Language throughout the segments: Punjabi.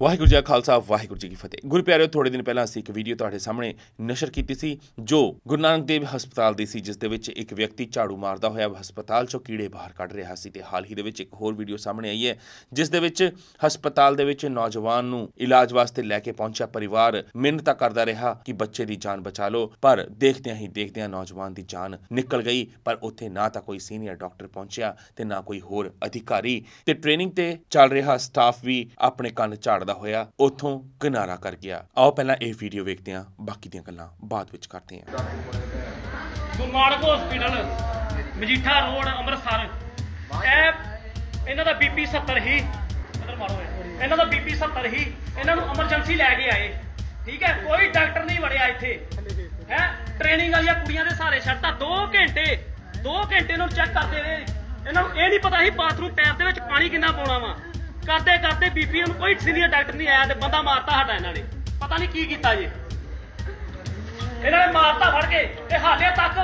ਵਾਹਿਗੁਰੂ ਜੀ ਕਾ ਖਾਲਸਾ, ਵਾਹਿਗੁਰੂ ਜੀ ਕੀ ਫਤਿਹ। ਗੁਰੂ ਪਿਆਰਿਓ ਥੋੜੇ ਦਿਨ ਪਹਿਲਾਂ ਅਸੀਂ ਇੱਕ ਵੀਡੀਓ ਤੁਹਾਡੇ ਸਾਹਮਣੇ ਨਸ਼ਰ ਕੀਤੀ ਸੀ, ਜੋ ਗੁਰੂ ਨਾਨਕ ਦੇਵ ਹਸਪਤਾਲ ਦੀ ਸੀ, ਜਿਸ ਦੇ ਵਿੱਚ ਇੱਕ ਵਿਅਕਤੀ ਝਾੜੂ ਮਾਰਦਾ ਹੋਇਆ ਹਸਪਤਾਲ ਚੋਂ ਕੀੜੇ ਬਾਹਰ ਕੱਢ ਰਿਹਾ ਸੀ ਤੇ ਹਾਲ ਹੀ ਦੇ ਵਿੱਚ ਇੱਕ ਹੋਰ ਵੀਡੀਓ ਸਾਹਮਣੇ ਆਈ ਹੈ, ਜਿਸ ਦੇ ਵਿੱਚ ਹਸਪਤਾਲ ਦੇ ਵਿੱਚ ਨੌਜਵਾਨ ਨੂੰ ਇਲਾਜ ਵਾਸਤੇ ਲੈ ਕੇ ਪਹੁੰਚਿਆ ਪਰਿਵਾਰ ਮਿਹਨਤਾਂ ਕਰਦਾ ਰਿਹਾ ਕਿ ਬੱਚੇ ਦੀ ਜਾਨ ਬਚਾ ਲਓ, ਪਰ ਦੇਖਦਿਆਂ ਹੀ ਦੇਖਦਿਆਂ ਨੌਜਵਾਨ ਦੀ ਜਾਨ ਨਿਕਲ ਗਈ, ਪਰ ਉੱਥੇ ਨਾ ਤਾਂ ਕੋਈ ਸੀਨੀਅਰ ਡਾਕਟਰ ਪਹੁੰਚਿਆ ਤੇ ਨਾ ਕੋਈ ਹੋਰ ਅਧਿਕਾਰੀ ਤੇ ਟ੍ਰੇਨਿੰਗ ਤੇ ਚੱਲ ਰਿਹਾ ਸਟਾਫ ਵੀ ਆਪਣੇ ਕੰਨ ਝਾੜਦਾ ਹੋਇਆ, ਉੱਥੋਂ ਕਿਨਾਰਾ ਕਰ ਗਿਆ। ਆਓ ਪਹਿਲਾਂ ਇਹ ਵੀਡੀਓ ਵੇਖਦੇ ਹਾਂ, ਬਾਕੀ ਦੀਆਂ ਗੱਲਾਂ ਬਾਅਦ ਵਿੱਚ ਕਰਦੇ ਹਾਂ। Guru Nanak hospital Majitha road, Amritsar. ਇਹ ਇਹਨਾਂ ਦਾ ਬੀਪੀ 70 ਹੀ ਇਹਨਾਂ ਦਾ ਬੀਪੀ 70 ਹੀ, ਇਹਨਾਂ ਨੂੰ ਐਮਰਜੈਂਸੀ ਲੈ ਕੇ ਆਏ। ਠੀਕ ਹੈ, ਕੋਈ ਡਾਕਟਰ ਨਹੀਂ ਵੜਿਆ ਇੱਥੇ। ਹੈ ਟ੍ਰੇਨਿੰਗ ਵਾਲੀਆਂ ਕੁੜੀਆਂ ਦੇ ਸਾਰੇ ਛੱਡਤਾ 2 ਘੰਟੇ 2 ਘੰਟੇ ਨੂੰ ਚੈੱਕ ਕਰਦੇ ਰਹੇ। ਇਹਨਾਂ ਨੂੰ ਇਹ ਨਹੀਂ ਪਤਾ ਸੀ ਬਾਥਰੂਮ ਟੈਪ ਦੇ ਵਿੱਚ ਪਾਣੀ ਕਿੰਨਾ ਪਾਉਣਾ ਵਾ। ਕਰਦੇ ਕਰਦੇ ਬੀਪੀ ਨੂੰ ਕੋਈ ਸੀਨੀਅਰ ਡਾਕਟਰ ਨਹੀਂ ਆਇਆ ਤੇ ਬੰਦਾ ਮਾਰਤਾ ਸਾਡਾ ਇਹਨਾਂ ਨੇ। ਪਤਾ ਨਹੀਂ ਕੀ ਕੀਤਾ ਜੀ। ਇਹਨਾਂ ਨੇ ਮਾਰਤਾ ਫੜ ਕੇ ਤੇ ਹਾਲੇ ਤੱਕ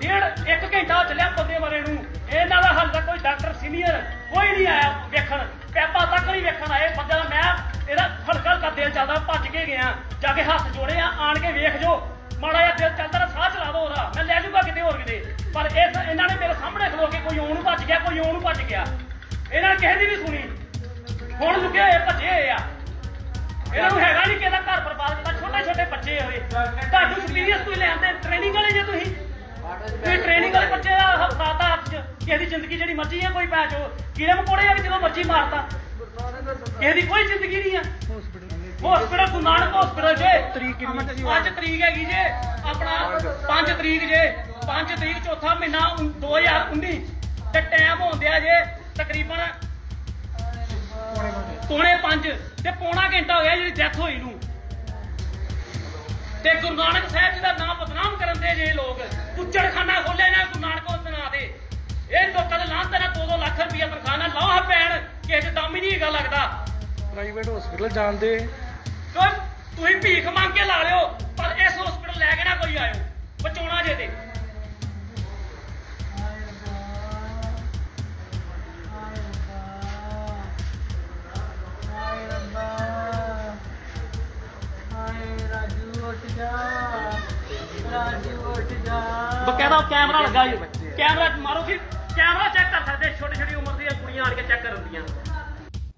ਡੇਢ ਇੱਕ ਘੰਟਾ ਚੱਲਿਆ ਬੰਦੇ ਮਰੇ ਨੂੰ। ਇਹਨਾਂ ਦਾ ਹਾਲੇ ਤੱਕ ਕੋਈ ਡਾਕਟਰ ਸੀਨੀਅਰ ਕੋਈ ਨਹੀਂ ਆਇਆ ਵੇਖਣ। ਪੈਪਾ ਤੱਕ ਨਹੀਂ ਵੇਖਣ ਆਏ। ਬੰਦੇ ਮੈਂ ਇਹਦਾ ਫੜਕਲ ਦਾ ਦਿਲ ਚੱਲਦਾ, ਭੱਜ ਕੇ ਗਿਆ। ਜਾ ਕੇ ਹੱਥ ਜੋੜੇ ਆ, ਆਣ ਕੇ ਵੇਖ ਜੋ। ਮਾੜਾ ਜਿਹਾ ਦਿਲ ਚੱਲਦਾ ਸਾਹ ਚਲਾ ਦੋ ਉਹਦਾ। ਮੈਂ ਲੈ ਜਾਊਗਾ ਕਿਤੇ ਹੋਰ ਕਿਤੇ। ਪਰ ਇਸ ਇਹਨਾਂ ਨੇ ਮੇਰੇ ਸਾਹਮਣੇ ਖਲੋ ਕੇ ਕੋਈ ਉਹਨੂੰ ਭੱਜ ਗਿਆ, ਕੋਈ ਉਹਨੂੰ ਭੱਜ ਗਿਆ। ਇਹਨਾਂ ਨੇ ਕਿਸੇ ਦੀ ਨਹੀਂ ਸੁਣੀ। ਹੁਣ ਲੁਕੇ ਹੋਏ ਭੱਜੇ ਹੋਏ ਆ। ਇਹਨਾਂ ਨੂੰ ਹੈਗਾ ਨਹੀਂ ਕਿ ਘਰ ਬਰਬਾਦ ਕਰਦਾ ਛੋਟੇ ਛੋਟੇ ਬੱਚੇ ਹੋਏ। ਤੁਹਾਨੂੰ ਐਕਸਪੀਰੀਅੰਸ ਕੋਈ ਲੈਂਦੇ ਟ੍ਰੇਨਿੰਗ ਵਾਲੇ ਜੇ ਤੁਸੀਂ? ਤੁਸੀਂ ਟ੍ਰੇਨਿੰਗ ਵਾਲੇ ਬੱਚੇ ਦਾ ਹਫਤਾ ਦਾ ਕਿਸੇ ਦੀ ਜ਼ਿੰਦਗੀ ਜਿਹੜੀ ਮਰਜ਼ੀ ਹੈ ਕੋਈ ਪੈ ਜੋ ਕੀੜੇ ਮਕੌੜੇ ਆ ਜਦੋਂ ਮਰਜ਼ੀ ਮਾਰਤਾ। ਕਿਸੇ ਦੀ ਕੋਈ ਜ਼ਿੰਦਗੀ ਨਹੀਂ ਆ। ਹਸਪੀਟਲ ਗੁਰੂ ਨਾਨਕ ਹਸਪੀਟਲ ਜੇ। ਤਰੀਕ ਕਿੰਨੀ ਅੱਜ ਤਰੀਕ ਹੈਗੀ ਜੇ। ਆਪਣਾ 5 ਤਰੀਕ ਜੇ। 5 ਤਰੀਕ ਚੌਥਾ ਮਹੀਨਾ 2019 ਤੇ ਟਾਈਮ ਹੁੰਦਿਆ ਜੇ। ਪੌਣੇ 5 ਤੇ ਪੌਣਾ ਘੰਟਾ ਹੋ ਗਿਆ ਜਿਹੜੀ ਡੈਥ ਹੋਈ ਨੂੰ। ਤੇ ਗੁਰੂ ਨਾਨਕ ਸਾਹਿਬ ਜੀ ਦਾ ਨਾਮ ਬਦਨਾਮ ਕਰਨ ਦੇ ਜੇ ਲੋਕ ਕੁੱਚੜਖਾਨਾ ਖੋਲਿਆ ਨਾ ਗੁਰੂ ਨਾਨਕ ਉਸ ਨਾਂ ਦੇ ਇਹ ਲੋਕਾਂ ਦੇ ਲਾਂ ਤੇ ਨਾ 2-2 ਲੱਖ ਰੁਪਇਆ ਤਨਖਾਹ ਨਾਲ ਲਾਹ ਪੈਣ ਕਿਸੇ ਦੇ ਦਮ ਹੀ ਨਹੀਂ ਹੈਗਾ ਲੱਗਦਾ। ਪ੍ਰਾਈਵੇਟ ਹਸਪੀਟਲ ਜਾਂਦੇ ਤੁਸੀਂ ਭੀਖ ਮੰਗ ਕੇ ਲਾ ਲਿਓ ਪਰ ਇਸ ਹਸਪੀਟਲ ਲੈ ਕੇ ਨਾ ਕੋਈ ਆਇਓ ਬਚਾਉਣਾ ਜੇ ਤੇ। ਬਕਾਇਦਾ ਕੈਮਰਾ ਲੱਗਾ ਜੀ ਕੈਮਰਾ ਮਾਰੋ ਕਿ ਕੈਮਰਾ ਚੈੱਕ ਕਰ ਸਕਦੇ ਛੋਟੀ ਛੋਟੀ ਉਮਰ ਦੀਆਂ ਕੁੜੀਆਂ ਆਣ ਕੇ ਚੈੱਕ ਕਰਦੀਆਂ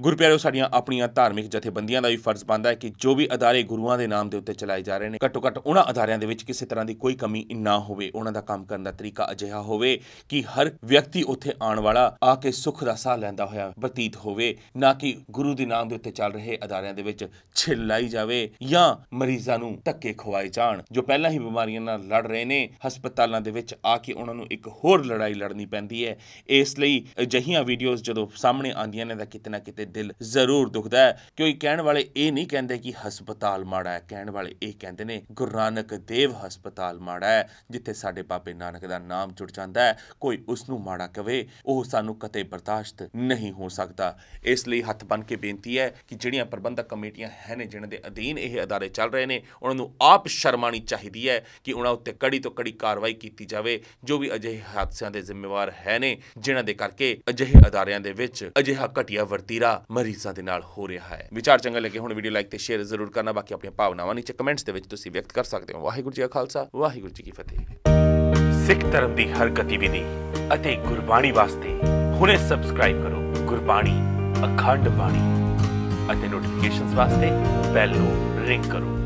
ਗੁਰੂ ਸਾਡੀਆਂ ਆਪਣੀਆਂ ਧਾਰਮਿਕ ਜਥੇਬੰਦੀਆਂ ਦਾ ਵੀ ਫਰਜ਼ ਬਣਦਾ ਹੈ ਕਿ ਜੋ ਵੀ ਅਦਾਰੇ ਗੁਰੂਆਂ ਦੇ ਨਾਮ ਦੇ ਉੱਤੇ ਚਲਾਏ ਜਾ ਰਹੇ ਨੇ, ਘੱਟੋ ਘੱਟ ਉਹਨਾਂ ਅਦਾਰਿਆਂ ਦੇ ਵਿੱਚ ਕਿਸੇ ਤਰ੍ਹਾਂ ਦੀ ਕੋਈ ਕਮੀ ਨਾ ਹੋਵੇ, ਉਹਨਾਂ ਦਾ ਕੰਮ ਕਰਨ ਦਾ ਤਰੀਕਾ ਅਜਿਹਾ ਹੋਵੇ ਕਿ ਹਰ ਵਿਅਕਤੀ ਉੱਥੇ ਆਉਣ ਵਾਲਾ ਆ ਕੇ ਸੁੱਖ ਦਾ ਸਾਹ ਲੈਂਦਾ ਹੋਇਆ ਬਤੀਤ ਹੋਵੇ, ਨਾ ਕਿ ਗੁਰੂ ਦੇ ਨਾਮ ਦੇ ਉੱਤੇ ਚੱਲ ਰਹੇ ਅਦਾਰਿਆਂ ਦੇ ਵਿੱਚ ਛਿੱਲ ਲਾਈ ਜਾਵੇ ਜਾਂ ਮਰੀਜ਼ਾਂ ਨੂੰ ਧੱਕੇ ਖਵਾਏ ਜਾਣ, ਜੋ ਪਹਿਲਾਂ ਹੀ ਬਿਮਾਰੀਆਂ ਨਾਲ ਲੜ ਰਹੇ ਨੇ, ਹਸਪਤਾਲਾਂ ਦੇ ਵਿੱਚ ਆ ਕੇ ਉਹਨਾਂ ਨੂੰ ਇੱਕ ਹੋਰ ਲੜਾਈ ਲੜਨੀ ਪੈਂਦੀ ਹੈ। ਇਸ ਲਈ ਅਜਿਹੀਆਂ ਵੀਡੀਓਜ਼ ਜਦੋਂ ਸਾਹਮਣੇ ਆਉਂਦੀਆਂ ਨੇ ਤਾਂ ਕਿਤੇ ਨਾ ਕਿਤੇ ਦਿਲ ਜ਼ਰੂਰ ਦੁਖਦਾ ਹੈ। ਕਿਉਂਕਿ ਕਹਿਣ ਵਾਲੇ ਇਹ ਨਹੀਂ ਕਹਿੰਦੇ ਕਿ ਹਸਪਤਾਲ ਮਾੜਾ ਹੈ। ਕਹਿਣ ਵਾਲੇ ਇਹ ਕਹਿੰਦੇ ਨੇ, ਗੁਰੂ ਨਾਨਕ ਦੇਵ ਹਸਪਤਾਲ ਮਾੜਾ ਹੈ, ਜਿੱਥੇ ਸਾਡੇ ਬਾਬੇ ਨਾਨਕ ਦਾ ਨਾਮ ਜੁੜ ਜਾਂਦਾ ਹੈ। ਕੋਈ ਉਸ ਨੂੰ ਮਾੜਾ ਕਵੇ, ਉਹ ਸਾਨੂੰ ਕਦੇ ਬਰਦਾਸ਼ਤ ਨਹੀਂ ਹੋ ਸਕਦਾ। ਇਸ ਲਈ ਹੱਥ ਬੰਨ ਕੇ ਬੇਨਤੀ ਹੈ ਕਿ ਜਿਹੜੀਆਂ ਪ੍ਰਬੰਧਕ ਕਮੇਟੀਆਂ ਹੈ ਨੇ ਜਿਨ੍ਹਾਂ ਦੇ ਅਧੀਨ ਇਹ ਅਦਾਰੇ ਚੱਲ ਰਹੇ ਨੇ, ਉਹਨਾਂ ਨੂੰ ਆਪ ਸ਼ਰਮਾਣੀ ਚਾਹੀਦੀ ਹੈ ਕਿ ਉਹਨਾਂ ਉੱਤੇ ਕੜੀ ਤੋਂ ਕੜੀ ਕਾਰਵਾਈ ਕੀਤੀ ਜਾਵੇ। ਜੋ ਵੀ ਅਜਿਹੇ ਹਾਦਸਿਆਂ ਦੇ ਜ਼ਿੰਮੇਵਾਰ ਹੈ ਨੇ ਜਿਨ੍ਹਾਂ ਦੇ ਕਰਕੇ ਅਜਿਹੇ ਅਦਾਰਿਆਂ ਦੇ ਵਿੱਚ ਅਜਿਹਾ ਘਟੀਆ ਵਰਤੀਰਾ ਮਰੀਜ਼ਾਂ ਦੇ ਨਾਲ ਹੋ ਰਿਹਾ ਹੈ। ਵਿਚਾਰ ਚੰਗਾ ਲੱਗੇ ਹੁਣ ਵੀਡੀਓ ਲਾਈਕ ਤੇ ਸ਼ੇਅਰ ਜ਼ਰੂਰ ਕਰਨਾ। ਬਾਕੀ ਆਪਣੀਆਂ ਭਾਵਨਾਵਾਂ ਨੀਚੇ ਕਮੈਂਟਸ ਦੇ ਵਿੱਚ ਤੁਸੀਂ ਵਿਅਕਤ ਕਰ ਸਕਦੇ ਹੋ। ਵਾਹਿਗੁਰੂ ਜੀ ਕਾ ਖਾਲਸਾ, ਵਾਹਿਗੁਰੂ ਜੀ ਕੀ ਫਤਿਹ। ਸਿੱਖ ਧਰਮ ਦੀ ਹਰ ਗਤੀਵਿਧੀ ਅਤੇ ਗੁਰਬਾਣੀ ਵਾਸਤੇ ਹੁਣੇ ਸਬਸਕ੍ਰਾਈਬ ਕਰੋ ਗੁਰਬਾਣੀ, ਅਖੰਡ ਬਾਣੀ ਅਤੇ ਨੋਟੀਫਿਕੇਸ਼ਨਸ ਵਾਸਤੇ ਬੈਲ ਨੂੰ ਰਿੰਗ ਕਰੋ।